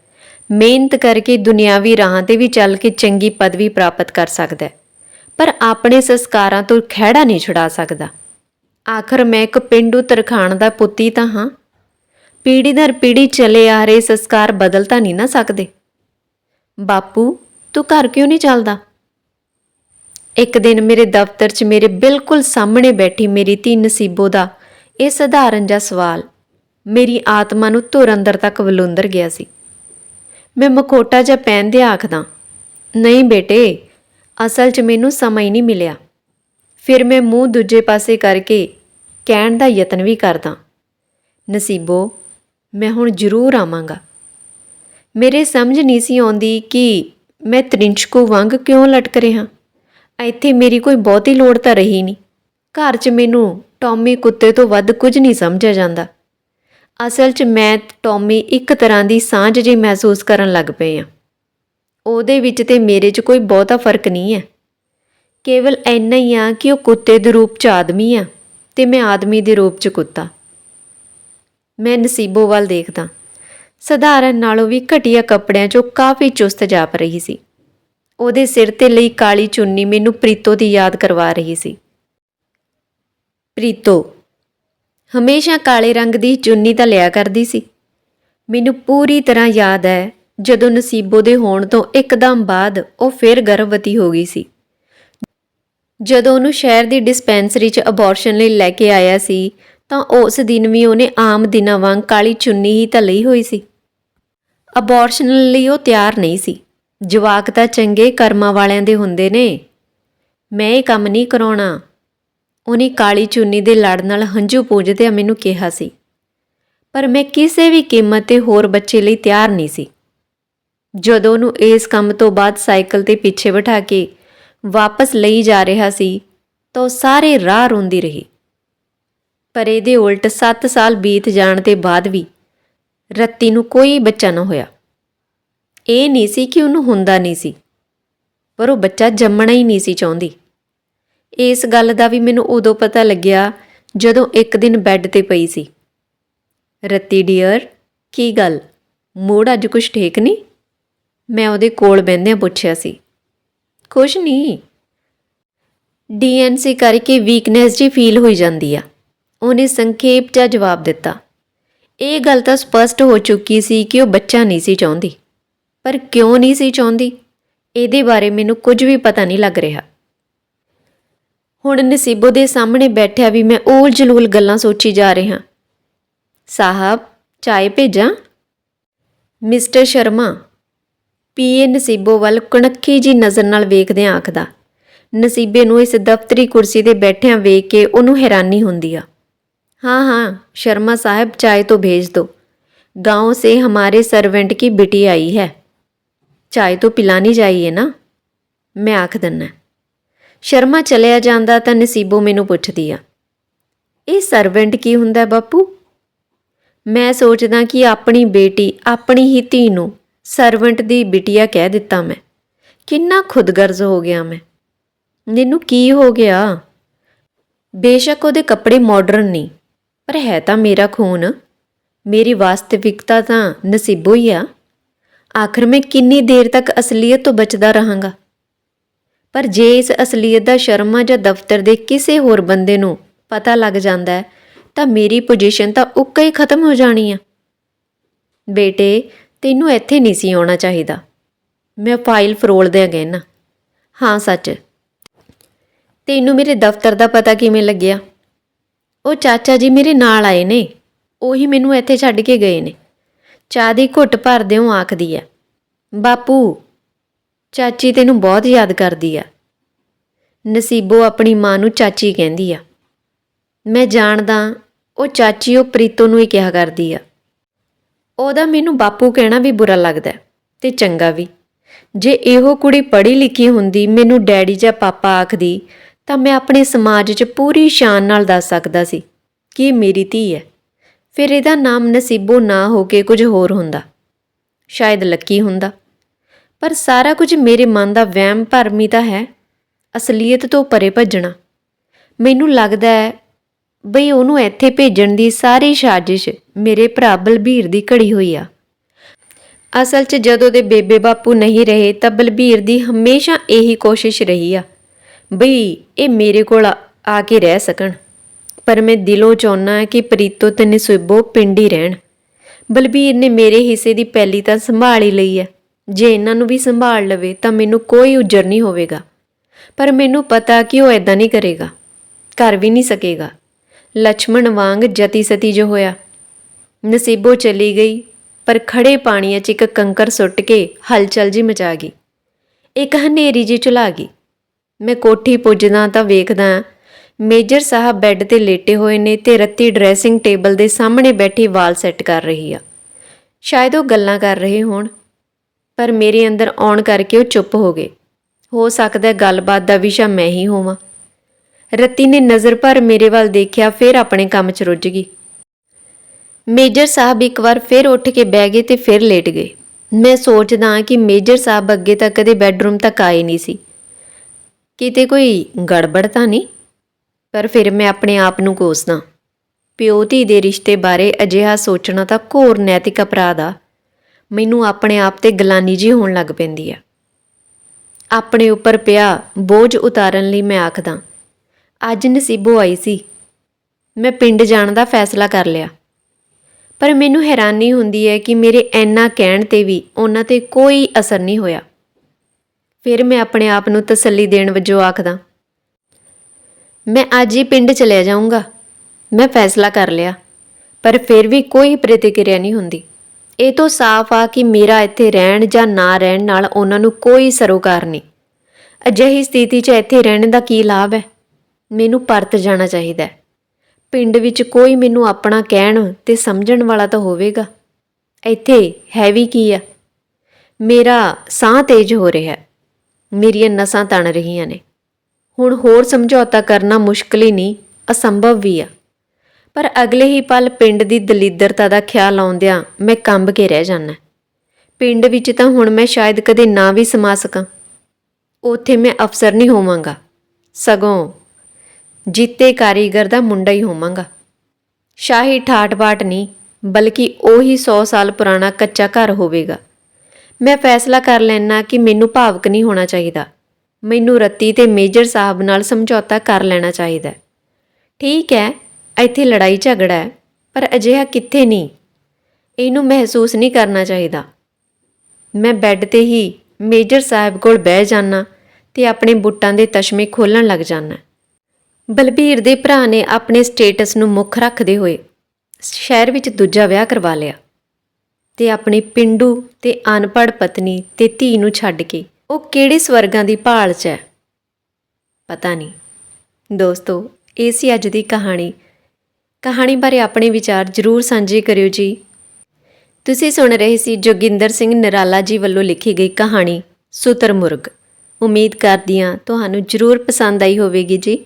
ਮਿਹਨਤ ਕਰਕੇ ਦੁਨਿਆਵੀ ਰਾਹਾਂ ਤੇ ਵੀ ਚੱਲ ਕੇ ਚੰਗੀ ਪਦਵੀ ਪ੍ਰਾਪਤ ਕਰ ਸਕਦਾ ਹੈ। ਪਰ ਆਪਣੇ ਸੰਸਕਾਰਾਂ ਤੋਂ ਖਹਿੜਾ ਨਹੀਂ ਛੁਡਾ ਸਕਦਾ। ਆਖਰ ਮੈਂ ਇੱਕ ਪਿੰਡੂ ਤਰਖਾਣ ਦਾ ਪੁੱਤੀ ਤਾਂ ਹਾਂ। ਪੀੜੀ ਦਰ ਪੀੜੀ ਚਲੇ ਆ ਰਹੇ ਸੰਸਕਾਰ ਬਦਲ ਤਾਂ ਨਹੀਂ ਨਾ ਸਕਦੇ। ਬਾਪੂ, ਤੂੰ ਘਰ ਕਿਉਂ ਨਹੀਂ ਚੱਲਦਾ? ਇੱਕ ਦਿਨ ਮੇਰੇ ਦਫ਼ਤਰ 'ਚ ਮੇਰੇ ਬਿਲਕੁਲ ਸਾਹਮਣੇ ਬੈਠੀ ਮੇਰੀ ਧੀ ਨਸੀਬੋ ਦਾ ਇਹ ਸਧਾਰਨ ਜਿਹਾ ਸਵਾਲ ਮੇਰੀ ਆਤਮਾ ਨੂੰ ਧੁਰ ਅੰਦਰ ਤੱਕ ਵਲੁੰਦਰ ਗਿਆ ਸੀ। ਮੈਂ ਮਖੋਟਾ ਜਿਹਾ ਪਹਿਨਦੇ ਆਖਦਾ, ਨਹੀਂ ਬੇਟੇ, ਅਸਲ 'ਚ ਮੈਨੂੰ ਸਮਾਂ ਹੀ ਨਹੀਂ ਮਿਲਿਆ। ਫਿਰ ਮੈਂ ਮੂੰਹ ਦੂਜੇ ਪਾਸੇ ਕਰਕੇ ਕਹਿਣ ਦਾ ਯਤਨ ਵੀ ਕਰਦਾ, ਨਸੀਬੋ, ਮੈਂ ਹੁਣ ਜ਼ਰੂਰ ਆਵਾਂਗਾ। ਮੇਰੇ ਸਮਝ ਨਹੀਂ ਸੀ ਆਉਂਦੀ ਕਿ ਮੈਂ ਤ੍ਰਿੰਚਕੂ ਵਾਂਗ ਕਿਉਂ ਲਟਕ ਰਿਹਾ। ਇੱਥੇ ਮੇਰੀ ਕੋਈ ਬਹੁਤੀ ਲੋੜ ਤਾਂ ਰਹੀ ਨਹੀਂ। ਘਰ 'ਚ ਮੈਨੂੰ ਟੌਮੀ ਕੁੱਤੇ ਤੋਂ ਵੱਧ ਕੁਝ ਨਹੀਂ ਸਮਝਿਆ ਜਾਂਦਾ। ਅਸਲ 'ਚ ਮੈਂ ਟੌਮੀ ਇੱਕ ਤਰ੍ਹਾਂ ਦੀ ਸਾਂਝ ਜਿਹੀ ਮਹਿਸੂਸ ਕਰਨ ਲੱਗ ਪਏ ਆ। ਉਹਦੇ ਵਿੱਚ ਤੇ ਮੇਰੇ 'ਚ ਕੋਈ ਬਹੁਤਾ ਫ਼ਰਕ ਨਹੀਂ ਹੈ। ਕੇਵਲ ਇੰਨਾ ਹੀ ਆ ਕਿ ਉਹ ਕੁੱਤੇ ਦੇ ਰੂਪ 'ਚ ਆਦਮੀ ਆ ਤੇ ਮੈਂ ਆਦਮੀ ਦੇ ਰੂਪ 'ਚ ਕੁੱਤਾ। ਮੈਂ ਨਸੀਬੋ ਵੱਲ ਦੇਖਦਾ। ਸਧਾਰਨ ਨਾਲੋਂ ਵੀ ਘਟੀਆ ਕੱਪੜਿਆਂ 'ਚੋਂ ਕਾਫੀ ਚੁਸਤ ਜਾਪ ਰਹੀ ਸੀ। ਉਹਦੇ ਸਿਰ ਤੇ ਲਈ ਕਾਲੀ ਚੁੰਨੀ ਮੈਨੂੰ ਪ੍ਰੀਤੋ ਦੀ ਯਾਦ ਕਰਵਾ ਰਹੀ ਸੀ। ਪ੍ਰੀਤੋ, ਹਮੇਸ਼ਾ ਕਾਲੇ ਰੰਗ ਦੀ ਚੁੰਨੀ ਤਾਂ ਲਿਆ ਕਰਦੀ ਸੀ। ਮੈਨੂੰ ਪੂਰੀ ਤਰ੍ਹਾਂ ਯਾਦ ਹੈ, ਜਦੋਂ ਨਸੀਬੋ ਦੇ ਹੋਣ ਤੋਂ ਇੱਕਦਮ ਬਾਅਦ ਉਹ ਫਿਰ ਗਰਭਵਤੀ ਹੋ ਗਈ ਸੀ। ਜਦੋਂ ਉਹਨੂੰ ਸ਼ਹਿਰ ਦੀ ਡਿਸਪੈਂਸਰੀ 'ਚ ਅਬੋਰਸ਼ਨ ਲਈ ਲੈ ਕੇ ਆਇਆ ਸੀ, ਤਾਂ ਉਸ ਦਿਨ ਵੀ ਉਹਨੇ ਆਮ ਦਿਨਾਂ ਵਾਂਗ ਕਾਲੀ ਚੁੰਨੀ ਹੀ ਤਾਂ ਲਈ ਹੋਈ ਸੀ। ਅਬੋਰਸ਼ਨ ਲਈ ਉਹ ਤਿਆਰ ਨਹੀਂ ਸੀ। ਜਵਾਕ ਤਾਂ ਚੰਗੇ ਕਰਮਾਂ ਵਾਲਿਆਂ ਦੇ ਹੁੰਦੇ ਨੇ। ਮੈਂ ਇਹ ਕੰਮ ਨਹੀਂ ਕਰਾਉਣਾ। ਉਹਨੇ ਕਾਲੀ ਚੁੰਨੀ ਦੇ ਲੜ ਨਾਲ ਹੰਝੂ ਪੂਜਦਿਆਂ ਮੈਨੂੰ ਕਿਹਾ ਸੀ। ਪਰ ਮੈਂ ਕਿਸੇ ਵੀ ਕੀਮਤ ਤੇ ਹੋਰ ਬੱਚੇ ਲਈ ਤਿਆਰ ਨਹੀਂ ਸੀ। ਜਦੋਂ ਉਹਨੂੰ ਇਸ ਕੰਮ ਤੋਂ ਬਾਅਦ ਸਾਈਕਲ ਤੇ ਪਿੱਛੇ ਬਿਠਾ ਕੇ ਵਾਪਸ ਲਈ ਜਾ ਰਿਹਾ ਸੀ, ਤਾਂ ਉਹ ਸਾਰੇ ਰਾਹ ਰੋਂਦੀ ਰਹੀ। ਪਰ ਇਹਦੇ ਉਲਟ 7 ਸਾਲ ਬੀਤ ਜਾਣ ਦੇ ਬਾਅਦ ਵੀ ਰੱਤੀ ਨੂੰ ਕੋਈ ਬੱਚਾ ਨਾ ਹੋਇਆ। ਇਹ ਨਹੀਂ ਸੀ ਕਿ ਉਹਨੂੰ ਹੁੰਦਾ ਨਹੀਂ ਸੀ, ਪਰ ਉਹ ਬੱਚਾ ਜੰਮਣਾ ਹੀ ਨਹੀਂ ਸੀ ਚਾਹੁੰਦੀ। ਇਸ ਗੱਲ ਦਾ ਵੀ ਮੈਨੂੰ ਉਦੋਂ ਪਤਾ ਲੱਗਿਆ ਜਦੋਂ ਇੱਕ ਦਿਨ ਬੈੱਡ ਤੇ ਪਈ ਸੀ। ਰੱਤੀ, ਡੀਅਰ, ਕੀ ਗੱਲ? ਮੂਡ ਅੱਜ ਕੁਛ ਠੀਕ ਨਹੀਂ? ਮੈਂ ਉਹਦੇ ਕੋਲ ਬਹਿੰਦਿਆਂ ਪੁੱਛਿਆ ਸੀ। ਕੁਛ ਨਹੀਂ। ਡੀਐਨਸੀ ਕਰਕੇ ਵੀਕਨੈਸ ਜੀ ਫੀਲ ਹੋਈ ਜਾਂਦੀ ਆ। ਉਹਨੇ ਸੰਖੇਪ ਜਿਹਾ ਜਵਾਬ ਦਿੱਤਾ। ਇਹ ਗੱਲ ਤਾਂ ਸਪਸ਼ਟ ਹੋ ਚੁੱਕੀ ਸੀ ਕਿ ਉਹ ਬੱਚਾ ਨਹੀਂ ਸੀ ਚਾਹੁੰਦੀ। ਪਰ ਕਿਉਂ ਨਹੀਂ ਸੀ ਚਾਹੁੰਦੀ? ਇਹਦੇ ਬਾਰੇ ਮੈਨੂੰ ਕੁਝ ਵੀ ਪਤਾ ਨਹੀਂ ਲੱਗ ਰਿਹਾ। ਹੁਣ ਨਸੀਬੋ ਦੇ ਸਾਹਮਣੇ ਬੈਠਿਆ ਵੀ ਮੈਂ ਓਲ ਜਲੂਲ ਗੱਲਾਂ ਸੋਚੀ ਜਾ ਰਿਹਾ। ਸਾਹਿਬ ਚਾਏ ਭੇਜਾਂ? ਮਿਸਟਰ ਸ਼ਰਮਾ। ਪੀਏ ਨਸੀਬੋ ਵੱਲ ਕਣਕੀ ਜੀ ਨਜ਼ਰ ਨਾਲ ਵੇਖਦਿਆਂ ਆਖਦਾ। ਨਸੀਬੇ ਨੂੰ ਇਸ ਦਫ਼ਤਰੀ ਕੁਰਸੀ ਤੇ ਬੈਠਿਆਂ ਵੇਖ ਕੇ ਉਹਨੂੰ ਹੈਰਾਨੀ ਹੁੰਦੀ ਆ। ਹਾਂ ਹਾਂ, ਸ਼ਰਮਾ ਸਾਹਿਬ ਚਾਏ ਤੋਂ ਭੇਜ ਦੋ। ਗਾਉਂ ਸੇ ਹਮਾਰੇ ਸਰਵੈਂਟ की ਬਿਟੀ ਆਈ ਹੈ। ਚਾਹ ਤੋਂ ਪਿਲਾਣੀ ਜਾਈਏ ਨਾ, ਮੈਂ ਆਖ ਦਿੰਨਾ ਸ਼ਰਮਾ ਚਲਿਆ ਜਾਂਦਾ ਤਾਂ ਨਸੀਬੋ ਮੈਨੂੰ ਪੁੱਛਦੀ ਆ, ਇਹ ਸਰਵੈਂਟ ਕੀ ਹੁੰਦਾ ਬਾਪੂ? ਮੈਂ ਸੋਚਦਾ ਕਿ ਆਪਣੀ ਬੇਟੀ, ਆਪਣੀ ਹੀ ਧੀ ਨੂੰ ਸਰਵੈਂਟ ਦੀ ਬਿਟਿਆ ਕਹਿ ਦਿੱਤਾ ਮੈਂ। ਕਿੰਨਾ ਖੁਦਗਰਜ਼ ਹੋ ਗਿਆ ਮੈਂ। ਮੈਨੂੰ ਕੀ ਹੋ ਗਿਆ? ਬੇਸ਼ੱਕ ਉਹਦੇ ਕੱਪੜੇ ਮਾਡਰਨ ਨਹੀਂ ਪਰ ਹੈ ਤਾਂ ਮੇਰਾ ਖੂਨ। ਮੇਰੀ ਵਾਸਤਵਿਕਤਾ ਤਾਂ ਨਸੀਬੋ ਹੀ ਆ। ਆਖਰ ਮੈਂ ਕਿੰਨੀ ਦੇਰ ਤੱਕ ਅਸਲੀਅਤ ਤੋਂ ਬਚਦਾ ਰਹਾਂਗਾ? ਪਰ ਜੇ ਇਸ ਅਸਲੀਅਤ ਦਾ ਸ਼ਰਮਾ ਜਾਂ ਦਫ਼ਤਰ ਦੇ ਕਿਸੇ ਹੋਰ ਬੰਦੇ ਨੂੰ ਪਤਾ ਲੱਗ ਜਾਂਦਾ ਹੈ, ਤਾਂ ਮੇਰੀ ਪੋਜੀਸ਼ਨ ਤਾਂ ਉੱਕਾ ਹੀ ਖਤਮ ਹੋ ਜਾਣੀ ਆ। ਬੇਟੇ, ਤੈਨੂੰ ਇੱਥੇ ਨਹੀਂ ਸੀ ਆਉਣਾ ਚਾਹੀਦਾ। ਮੈਂ ਫਾਈਲ ਫਰੋਲਦਿਆਂ ਕਹਿਣਾ ਹਾਂ, ਸੱਚ। ਤੈਨੂੰ ਮੇਰੇ ਦਫ਼ਤਰ ਦਾ ਪਤਾ ਕਿਵੇਂ ਲੱਗਿਆ? ਉਹ ਚਾਚਾ ਜੀ ਮੇਰੇ ਨਾਲ ਆਏ ਨੇ, ਉਹੀ ਮੈਨੂੰ ਇੱਥੇ ਛੱਡ ਕੇ ਗਏ ਨੇ। ਚਾਹ ਦੀ ਘੁੱਟ ਭਰ ਦਿਓ, ਆਖਦੀ ਆ ਬਾਪੂ, ਚਾਚੀ ਤੈਨੂੰ ਬਹੁਤ ਯਾਦ ਕਰਦੀ ਆ। ਨਸੀਬੋ ਆਪਣੀ ਮਾਂ ਨੂੰ ਚਾਚੀ ਕਹਿੰਦੀ ਆ। ਮੈਂ ਜਾਣਦਾ ਉਹ ਚਾਚੀ ਉਹ ਪ੍ਰੀਤੋ ਨੂੰ ਹੀ ਕਿਹਾ ਕਰਦੀ ਆ। ਉਹਦਾ ਮੈਨੂੰ ਬਾਪੂ ਕਹਿਣਾ ਵੀ ਬੁਰਾ ਲੱਗਦਾ ਤੇ ਚੰਗਾ ਵੀ। ਜੇ ਇਹੋ ਕੁੜੀ ਪੜ੍ਹੀ ਲਿਖੀ ਹੁੰਦੀ, ਮੈਨੂੰ ਡੈਡੀ ਜਾਂ ਪਾਪਾ ਆਖਦੀ, ਤਾਂ ਮੈਂ ਆਪਣੇ ਸਮਾਜ 'ਚ ਪੂਰੀ ਸ਼ਾਨ ਨਾਲ ਦੱਸ ਸਕਦਾ ਸੀ ਕਿ ਇਹ ਮੇਰੀ ਧੀ ਹੈ। ਫਿਰ ਇਹਦਾ ਨਾਮ ਨਸੀਬੋ ਨਾ ਹੋ ਕੇ ਕੁਝ ਹੋਰ ਹੁੰਦਾ। ਸ਼ਾਇਦ ਲੱਕੀ ਹੁੰਦਾ। ਪਰ ਸਾਰਾ ਕੁਝ ਮੇਰੇ ਮਨ ਦਾ ਵਹਿਮ ਭਰਮੀ ਤਾਂ ਹੈ। ਅਸਲੀਅਤ ਤੋਂ ਪਰੇ ਭੱਜਣਾ। ਮੈਨੂੰ ਲੱਗਦਾ ਹੈ ਬਈ ਉਹਨੂੰ ਇੱਥੇ ਭੇਜਣ ਦੀ ਸਾਰੀ ਸਾਜ਼ਿਸ਼ ਮੇਰੇ ਭਰਾ ਬਲਬੀਰ ਦੀ ਘੜੀ ਹੋਈ ਆ। ਅਸਲ 'ਚ ਜਦੋਂ ਦੇ ਬੇਬੇ ਬਾਪੂ ਨਹੀਂ ਰਹੇ ਤਾਂ ਬਲਬੀਰ ਦੀ ਹਮੇਸ਼ਾ ਇਹੀ ਕੋਸ਼ਿਸ਼ ਰਹੀ ਆ ਬਈ ਇਹ ਮੇਰੇ ਕੋਲ ਆ- ਆ ਕੇ ਰਹਿ ਸਕਣ। ਪਰ ਮੈਂ ਦਿਲੋਂ ਚਾਹੁੰਨਾ ਕਿ ਪ੍ਰੀਤੋ ਤੇ ਨਸੀਬੋ ਪਿੰਡ ਹੀ ਰਹਿਣ। ਬਲਬੀਰ ਨੇ ਮੇਰੇ ਹਿੱਸੇ ਦੀ ਪਹਿਲੀ ਤਾਂ ਸੰਭਾਲ ਹੀ ਲਈ ਹੈ ਜੇ ਇਹਨਾਂ ਨੂੰ ਵੀ ਸੰਭਾਲ ਲਵੇ ਤਾਂ ਮੈਨੂੰ ਕੋਈ ਉਜਰ ਨਹੀਂ ਹੋਵੇਗਾ। ਪਰ ਮੈਨੂੰ ਪਤਾ ਕਿ ਉਹ ਐਦਾਂ ਨਹੀਂ ਕਰੇਗਾ। ਕਰ ਵੀ ਨਹੀਂ ਸਕੇਗਾ। ਲక్ష్మణ ਵਾਂਗ ਜਤੀ ਸਤੀ ਜੋ ਹੋਇਆ। ਨਸੀਬੋ ਚਲੀ ਗਈ, ਪਰ ਖੜੇ ਪਾਣੀਆਂ 'ਚ ਇੱਕ ਕੰਕਰ ਸੁੱਟ ਕੇ ਹਲਚਲ ਜੀ ਮਚਾ ਗਈ। ਇੱਕ ਹਨੇਰੀ ਜੀ ਚੁਲਾ ਗਈ। ਮੈਂ ਕੋਠੀ ਪੁੱਜਦਾ ਤਾਂ ਵੇਖਦਾ, ਮੇਜਰ ਸਾਹਿਬ ਬੈੱਡ ਤੇ ਲੇਟੇ ਹੋਏ ਨੇ ਤੇ ਰੱਤੀ ਡਰੈਸਿੰਗ ਟੇਬਲ ਦੇ ਸਾਹਮਣੇ ਬੈਠੀ ਵਾਲ ਸੈੱਟ ਕਰ ਰਹੀ ਆ। ਸ਼ਾਇਦ ਉਹ ਗੱਲਾਂ ਕਰ ਰਹੇ ਹੋਣ। ਪਰ ਮੇਰੇ ਅੰਦਰ ਆਉਣ ਕਰਕੇ ਉਹ ਚੁੱਪ ਹੋ ਗਏ। ਹੋ ਸਕਦਾ ਗੱਲਬਾਤ ਦਾ ਵਿਸ਼ਾ ਮੈਂ ਹੀ ਹੋਵਾਂ। ਰੱਤੀ ਨੇ ਨਜ਼ਰ ਭਰ ਮੇਰੇ ਵੱਲ ਦੇਖਿਆ, ਫਿਰ ਆਪਣੇ ਕੰਮ 'ਚ ਰੁੱਝ ਗਈ। ਮੇਜਰ ਸਾਹਿਬ ਇੱਕ ਵਾਰ ਫਿਰ ਉੱਠ ਕੇ ਬਹਿ ਗਏ ਤੇ ਫਿਰ ਲੇਟ ਗਏ। ਮੈਂ ਸੋਚਦਾ ਕਿ ਮੇਜਰ ਸਾਹਿਬ ਅੱਗੇ ਤਾਂ ਕਦੇ ਬੈੱਡਰੂਮ ਤੱਕ ਆਏ ਨਹੀਂ ਸੀ। ਕਿਤੇ ਕੋਈ ਗੜਬੜ ਤਾਂ ਨਹੀਂ? ਪਰ ਫਿਰ ਮੈਂ ਆਪਣੇ ਆਪ ਨੂੰ ਕੋਸਦਾ। ਪਿਓ ਧੀ ਦੇ ਰਿਸ਼ਤੇ ਬਾਰੇ ਅਜਿਹਾ ਸੋਚਣਾ ਤਾਂ ਘੋਰ ਨੈਤਿਕ ਅਪਰਾਧ ਆ। ਮੈਨੂੰ ਆਪਣੇ ਆਪ ਤੇ ਗਲਾਨੀ ਜੀ ਹੋਣ ਲੱਗ ਪੈਂਦੀ ਆ। ਆਪਣੇ ਉੱਪਰ ਪਿਆ ਬੋਝ ਉਤਾਰਨ ਲਈ ਮੈਂ ਆਖਦਾ, ਅੱਜ ਨਸੀਬੋ ਆਈ ਸੀ। ਮੈਂ ਪਿੰਡ ਜਾਣ ਦਾ ਫੈਸਲਾ ਕਰ ਲਿਆ। ਪਰ ਮੈਨੂੰ ਹੈਰਾਨੀ ਹੁੰਦੀ ਹੈ ਕਿ ਮੇਰੇ ਐਨਾ ਕਹਿਣ ਤੇ ਵੀ ਉਹਨਾਂ ਤੇ ਕੋਈ ਅਸਰ ਨਹੀਂ ਹੋਇਆ। ਫਿਰ ਮੈਂ ਆਪਣੇ ਆਪ ਨੂੰ ਤਸੱਲੀ ਦੇਣ ਵਜੋਂ ਆਖਦਾ, ਮੈਂ ਅੱਜ ਹੀ ਪਿੰਡ ਚਲਿਆ ਜਾਊਂਗਾ। ਮੈਂ ਫੈਸਲਾ ਕਰ ਲਿਆ। ਪਰ ਫਿਰ ਵੀ ਕੋਈ ਪ੍ਰਤੀਕਿਰਿਆ ਨਹੀਂ ਹੁੰਦੀ। ਇਹ ਤੋਂ ਸਾਫ਼ ਆ ਕਿ ਮੇਰਾ ਇੱਥੇ ਰਹਿਣ ਜਾਂ ਨਾ ਰਹਿਣ ਨਾਲ ਉਹਨਾਂ ਨੂੰ ਕੋਈ ਸਰੋਕਾਰ ਨਹੀਂ। ਅਜਿਹੀ ਸਥਿਤੀ 'ਚ ਇੱਥੇ ਰਹਿਣ ਦਾ ਕੀ ਲਾਭ ਹੈ? ਮੈਨੂੰ ਪਰਤ ਜਾਣਾ ਚਾਹੀਦਾ ਹੈ। ਪਿੰਡ ਵਿੱਚ ਕੋਈ ਮੈਨੂੰ ਆਪਣਾ ਕਹਿਣ ਤੇ ਸਮਝਣ ਵਾਲਾ ਤਾਂ ਹੋਵੇਗਾ। ਇੱਥੇ ਹੈ ਵੀ ਕੀ ਆ? ਮੇਰਾ ਸਾਹ ਤੇਜ਼ ਹੋ ਰਿਹਾ ਹੈ। ਮੇਰੀਆਂ ਨਸਾਂ ਤਣ ਰਹੀਆਂ ਨੇ। ਹੁਣ ਹੋਰ ਸਮਝੌਤਾ ਕਰਨਾ ਮੁਸ਼ਕਲ ਹੀ ਨਹੀਂ, ਅਸੰਭਵ ਵੀ ਆ। ਪਰ ਅਗਲੇ ਹੀ ਪਲ ਪਿੰਡ ਦੀ ਦਲਿੱਦਰਤਾ ਦਾ ਖਿਆਲ ਆਉਂਦਿਆਂ ਮੈਂ ਕੰਬ ਕੇ ਰਹਿ ਜਾਂਦਾ। ਪਿੰਡ ਵਿੱਚ ਤਾਂ ਹੁਣ ਮੈਂ ਸ਼ਾਇਦ ਕਦੇ ਨਾ ਵੀ ਸਮਾ ਸਕਾਂ। ਉੱਥੇ ਮੈਂ ਅਫਸਰ ਨਹੀਂ ਹੋਵਾਂਗਾ। ਸਗੋਂ ਜੀਤੇ ਕਾਰੀਗਰ ਦਾ ਮੁੰਡਾ ਹੀ ਹੋਵਾਂਗਾ। ਸ਼ਾਹੀ ਠਾਠ-ਬਾਟ ਨਹੀਂ, ਬਲਕਿ ਉਹੀ 100 ਸਾਲ ਪੁਰਾਣਾ ਕੱਚਾ ਘਰ ਹੋਵੇਗਾ। ਮੈਂ ਫੈਸਲਾ ਕਰ ਲੈਣਾ ਕਿ ਮੈਨੂੰ ਭਾਵਕ ਨਹੀਂ ਹੋਣਾ ਚਾਹੀਦਾ। ਮੈਨੂੰ ਰੱਤੀ ਤੇ ਮੇਜਰ ਸਾਹਿਬ ਨਾਲ ਸਮਝੌਤਾ ਕਰ ਲੈਣਾ ਚਾਹੀਦਾ। ਠੀਕ ਹੈ ਇੱਥੇ ਲੜਾਈ ਝਗੜਾ ਹੈ, ਪਰ ਅਜਿਹਾ ਕਿੱਥੇ ਨਹੀਂ। ਇਹਨੂੰ ਮਹਿਸੂਸ ਨਹੀਂ ਕਰਨਾ ਚਾਹੀਦਾ। ਮੈਂ ਬੈੱਡ ਤੇ ਹੀ ਮੇਜਰ ਸਾਹਿਬ ਕੋਲ ਬਹਿ ਜਾਣਾ ਤੇ ਆਪਣੇ ਬੁੱਟਾਂ ਦੇ ਤਸ਼ਮੇ ਖੋਲਣ ਲੱਗ ਜਾਣਾ ਬਲਬੀਰ ਦੇ ਭਰਾ ਨੇ ਆਪਣੇ ਸਟੇਟਸ ਨੂੰ ਮੁੱਖ ਰੱਖਦੇ ਹੋਏ ਸ਼ਹਿਰ ਵਿੱਚ ਦੂਜਾ ਵਿਆਹ ਕਰਵਾ ਲਿਆ ਤੇ ਆਪਣੀ ਪਿੰਡੂ ਤੇ ਅਨਪੜ੍ਹ ਪਤਨੀ ਤੇ ਧੀ ਨੂੰ ਛੱਡ ਕੇ ਉਹ ਕਿਹੜੇ ਸਵਰਗਾਂ ਦੀ ਭਾਲ 'ਚ ਹੈ? ਪਤਾ ਨਹੀਂ। ਦੋਸਤੋ, ਇਹ ਸੀ ਅੱਜ ਦੀ ਕਹਾਣੀ। ਕਹਾਣੀ ਬਾਰੇ ਆਪਣੇ ਵਿਚਾਰ ਜ਼ਰੂਰ ਸਾਂਝੇ ਕਰਿਓ ਜੀ। ਤੁਸੀਂ ਸੁਣ ਰਹੇ ਸੀ ਜੋਗਿੰਦਰ ਸਿੰਘ ਨਰਾਲਾ ਜੀ ਵੱਲੋਂ ਲਿਖੀ ਗਈ ਕਹਾਣੀ ਸੁਤਰਮੁਰਗ ਉਮੀਦ ਕਰਦੀ ਹਾਂ ਤੁਹਾਨੂੰ ਜ਼ਰੂਰ ਪਸੰਦ ਆਈ ਹੋਵੇਗੀ ਜੀ।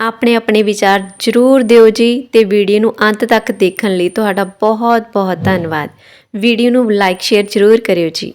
ਆਪਣੇ ਆਪਣੇ ਵਿਚਾਰ ਜ਼ਰੂਰ ਦਿਓ ਜੀ ਤੇ ਵੀਡੀਓ ਨੂੰ ਅੰਤ ਤੱਕ ਦੇਖਣ ਲਈ ਤੁਹਾਡਾ ਬਹੁਤ ਬਹੁਤ ਧੰਨਵਾਦ। ਵੀਡੀਓ ਨੂੰ ਲਾਈਕ, ਸ਼ੇਅਰ ਜ਼ਰੂਰ ਕਰਿਓ ਜੀ।